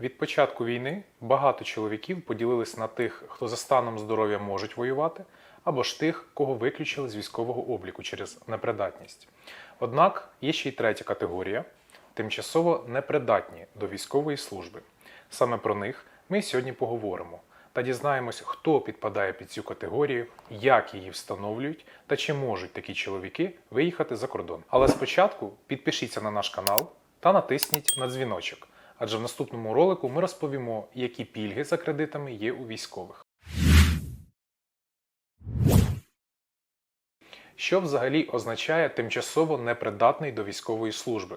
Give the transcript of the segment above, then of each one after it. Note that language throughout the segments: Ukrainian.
Від початку війни багато чоловіків поділились на тих, хто за станом здоров'я можуть воювати, або ж тих, кого виключили з військового обліку через непридатність. Однак є ще й третя категорія тимчасово непридатні до військової служби. Саме про них ми сьогодні поговоримо та дізнаємось, хто підпадає під цю категорію, як її встановлюють та чи можуть такі чоловіки виїхати за кордон. Але спочатку підпишіться на наш канал та натисніть на дзвіночок, адже в наступному ролику ми розповімо, які пільги за кредитами є у військових. Що взагалі означає тимчасово непридатний до військової служби?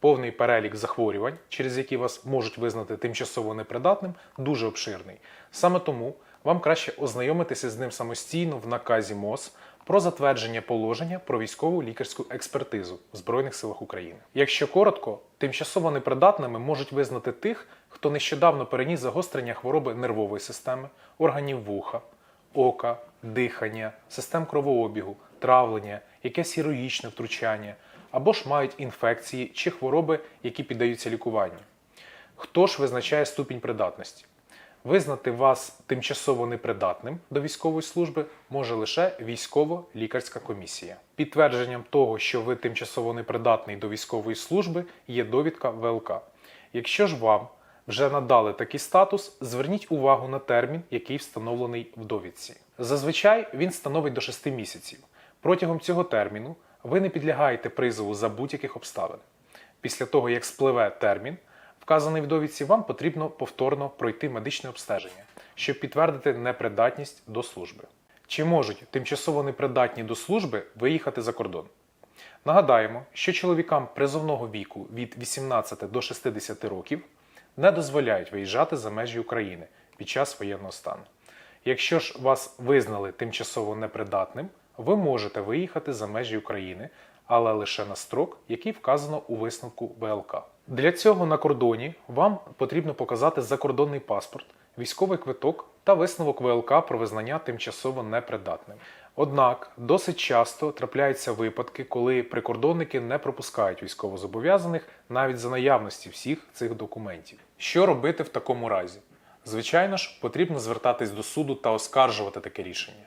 Повний перелік захворювань, через які вас можуть визнати тимчасово непридатним, дуже обширний. Саме тому вам краще ознайомитися з ним самостійно в наказі МОЗ про затвердження положення про військову лікарську експертизу в Збройних силах України. Якщо коротко, тимчасово непридатними можуть визнати тих, хто нещодавно переніс загострення хвороби нервової системи, органів вуха, ока, дихання, систем кровообігу, травлення, якесь хірургічне втручання, або ж мають інфекції чи хвороби, які піддаються лікуванню. Хто ж визначає ступінь придатності? Визнати вас тимчасово непридатним до військової служби може лише військово-лікарська комісія. Підтвердженням того, що ви тимчасово непридатний до військової служби, є довідка ВЛК. Якщо ж вам вже надали такий статус, зверніть увагу на термін, який встановлений в довідці. Зазвичай він становить до 6 місяців. Протягом цього терміну ви не підлягаєте призову за будь-яких обставин. Після того, як спливе термін, вказаний в довідці, вам потрібно повторно пройти медичне обстеження, щоб підтвердити непридатність до служби. Чи можуть тимчасово непридатні до служби виїхати за кордон? Нагадаємо, що чоловікам призовного віку від 18 до 60 років не дозволяють виїжджати за межі України під час воєнного стану. Якщо ж вас визнали тимчасово непридатним, ви можете виїхати за межі України, але лише на строк, який вказано у висновку ВЛК. Для цього на кордоні вам потрібно показати закордонний паспорт, військовий квиток та висновок ВЛК про визнання тимчасово непридатним. Однак досить часто трапляються випадки, коли прикордонники не пропускають військовозобов'язаних навіть за наявності всіх цих документів. Що робити в такому разі? Звичайно ж, потрібно звертатись до суду та оскаржувати таке рішення.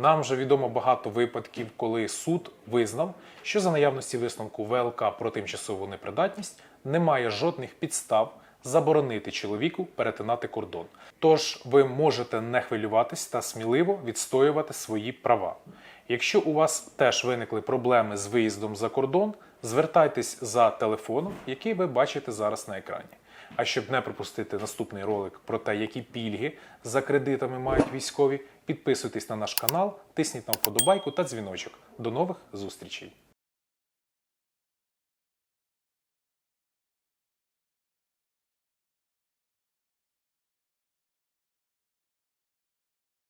Нам вже відомо багато випадків, коли суд визнав, що за наявності висновку ВЛК про тимчасову непридатність немає жодних підстав заборонити чоловіку перетинати кордон. Тож ви можете не хвилюватись та сміливо відстоювати свої права. Якщо у вас теж виникли проблеми з виїздом за кордон, звертайтесь за телефоном, який ви бачите зараз на екрані. А щоб не пропустити наступний ролик про те, які пільги за кредитами мають військові, підписуйтесь на наш канал, тисніть на вподобайку та дзвіночок. До нових зустрічей!